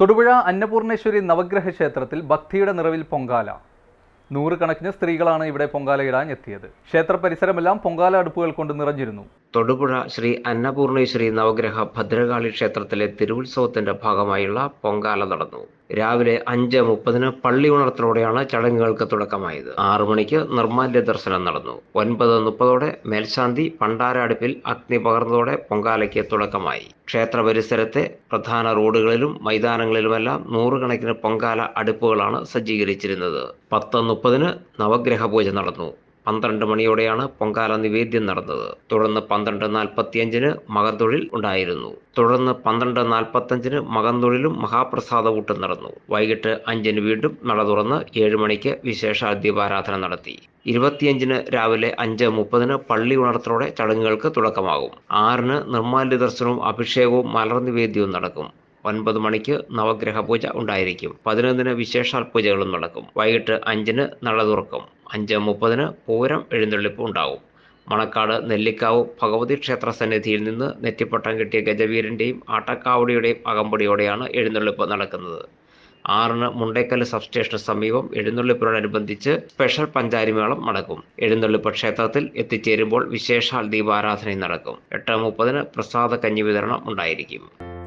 തൊടുപുഴ അന്നപൂർണേശ്വരി നവഗ്രഹ ക്ഷേത്രത്തിൽ ഭക്തിയുടെ നിറവിൽ പൊങ്കാല. നൂറുകണക്കിന് സ്ത്രീകളാണ് ഇവിടെ പൊങ്കാലയിടാൻ എത്തിയത്. ക്ഷേത്ര പരിസരമെല്ലാം പൊങ്കാല അടുപ്പുകൾ കൊണ്ട് നിറഞ്ഞിരുന്നു. തൊടുപുഴ ശ്രീ അന്നപൂർണേശ്വരി നവഗ്രഹ ഭദ്രകാളി ക്ഷേത്രത്തിലെ തിരുവുത്സവത്തിന്റെ ഭാഗമായുള്ള പൊങ്കാല നടന്നു. രാവിലെ അഞ്ച് മുപ്പതിന് പള്ളി ഉണർത്തലോടെയാണ് ചടങ്ങുകൾക്ക് തുടക്കമായത്. ആറു മണിക്ക് നിർമാല്യ ദർശനം നടന്നു. ഒൻപത് മുപ്പതോടെ മേൽശാന്തി പണ്ടാര അടുപ്പിൽ അഗ്നി പകർന്നതോടെ പൊങ്കാലയ്ക്ക് തുടക്കമായി. ക്ഷേത്ര പരിസരത്തെ പ്രധാന റോഡുകളിലും മൈതാനങ്ങളിലുമെല്ലാം നൂറുകണക്കിന് പൊങ്കാല അടുപ്പുകളാണ് സജ്ജീകരിച്ചിരുന്നത്. പത്ത് മുപ്പതിന് നവഗ്രഹ പൂജ നടന്നു. പന്ത്രണ്ട് മണിയോടെയാണ് പൊങ്കാല നിവേദ്യം നടന്നത്. തുടർന്ന് പന്ത്രണ്ട് നാൽപ്പത്തിയഞ്ചിന് മകന്തൊഴിൽ ഉണ്ടായിരുന്നു. തുടർന്ന് പന്ത്രണ്ട് നാൽപ്പത്തഞ്ചിന് മകന്തൊഴിലും മഹാപ്രസാദ ഊട്ടും നടന്നു. വൈകിട്ട് അഞ്ചിന് വീണ്ടും നട തുറന്ന് ഏഴ് മണിക്ക് വിശേഷ ദീപാരാധന നടത്തി. ഇരുപത്തിയഞ്ചിന് രാവിലെ അഞ്ച് മുപ്പതിന് പള്ളി ഉണർത്തലോടെ ചടങ്ങുകൾക്ക് തുടക്കമാകും. ആറിന് നിർമ്മാല്യ ദർശനവും അഭിഷേകവും മലർ നിവേദ്യവും നടക്കും. ഒൻപത് മണിക്ക് നവഗ്രഹ പൂജ ഉണ്ടായിരിക്കും. പതിനൊന്നിന് വിശേഷാൽ പൂജകളും നടക്കും. വൈകിട്ട് അഞ്ചിന് നട തുറക്കും. അഞ്ച് മുപ്പതിന് പൂരം എഴുന്നള്ളിപ്പ് ഉണ്ടാവും. മണക്കാട് നെല്ലിക്കാവ് ഭഗവതി ക്ഷേത്ര സന്നിധിയിൽ നിന്ന് നെറ്റിപ്പട്ടം കിട്ടിയ ഗജവീരന്റെയും ആട്ടക്കാവടിയുടെയും അകമ്പടിയോടെയാണ് എഴുന്നള്ളിപ്പ് നടക്കുന്നത്. ആറിന് മുണ്ടേക്കൽ സബ്സ്റ്റേഷന് സമീപം എഴുന്നള്ളിപ്പിനോടനുബന്ധിച്ച് സ്പെഷ്യൽ പഞ്ചാരിമേളം നടക്കും. എഴുന്നള്ളിപ്പ് ക്ഷേത്രത്തിൽ എത്തിച്ചേരുമ്പോൾ വിശേഷാൽ ദീപാരാധനയും നടക്കും. എട്ട് മുപ്പതിന് പ്രസാദ കഞ്ഞി വിതരണം ഉണ്ടായിരിക്കും.